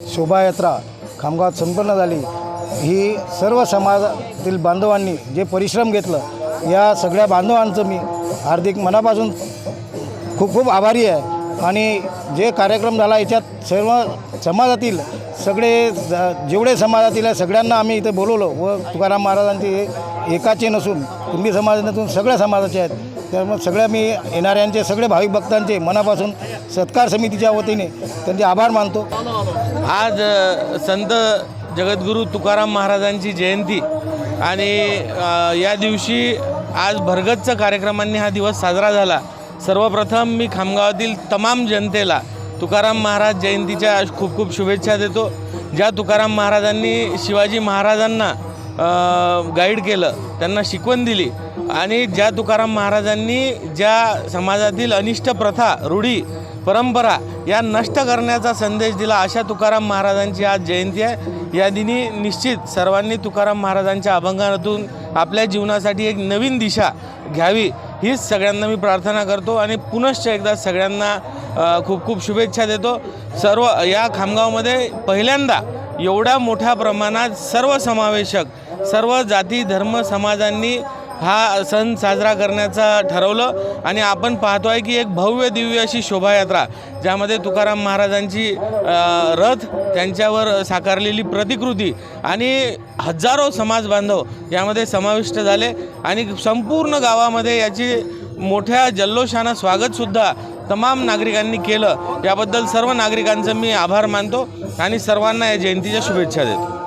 शोभायात्रा खामगावात संपन्न झाली. ही सर्व समाजातील बांधवांनी जे परिश्रम घेतलं या सगळ्या बांधवांचं मी हार्दिक मनापासून खूप खूप आभारी आहे. आणि जे कार्यक्रम झाला याच्यात सर्व समाजातील सगळे ज- जेवढे समाजातील आहे सगळ्यांना आम्ही इथे बोलवलं. व तुकाराम महाराजांचे हे एकाचे नसून कुंभी समाजातून नसून सगळ्या समाजाचे आहेत. त्यामुळे सगळ्या मी येणाऱ्यांचे सगळे भाविक भक्तांचे मनापासून सत्कार समितीच्या वतीने त्यांचे आभार मानतो. आज संत जगद्गुरू तुकाराम महाराजांची जयंती आणि या दिवशी आज भरगतच्या कार्यक्रमांनी हा दिवस साजरा झाला. सर्वप्रथम मी खामगावातील तमाम जनतेला तुकाराम महाराज जयंतीच्या खूप खूप शुभेच्छा देतो. ज्या तुकाराम महाराजांनी शिवाजी महाराजांना गाईड केलं त्यांना शिकवण दिली आणि ज्या तुकाराम महाराजांनी ज्या समाजातील अनिष्ट प्रथा रूढी परंपरा या नष्ट करण्याचा संदेश दिला अशा तुकाराम महाराजांची आज जयंती आहे. या दिनी निश्चित सर्वांनी तुकाराम महाराजांच्या अभंगातून आपल्या जीवनासाठी एक नवीन दिशा घ्यावी हीच सगळ्यांना मी प्रार्थना करतो आणि पुनश्च एकदा सगळ्यांना खूप खूप शुभेच्छा देतो. सर्व या खामगावमध्ये पहिल्यांदा एवढ्या मोठ्या प्रमाणात सर्व समावेशक सर्व जाती धर्म समाजांनी हा सण साजरा करण्याचा ठरवलं आणि आपण पाहतो आहे की एक भव्य दिव्य अशी शोभायात्रा ज्यामध्ये तुकाराम महाराजांची रथ त्यांच्यावर साकारलेली प्रतिकृती आणि हजारो समाज बांधव यामध्ये समाविष्ट झाले आणि संपूर्ण गावामध्ये याची मोठ्या जल्लोषानं स्वागतसुद्धा तमाम नागरिकांनी केलं. याबद्दल सर्व नागरिकांचं मी आभार मानतो आणि सर्वांना या जयंतीच्या शुभेच्छा देतो.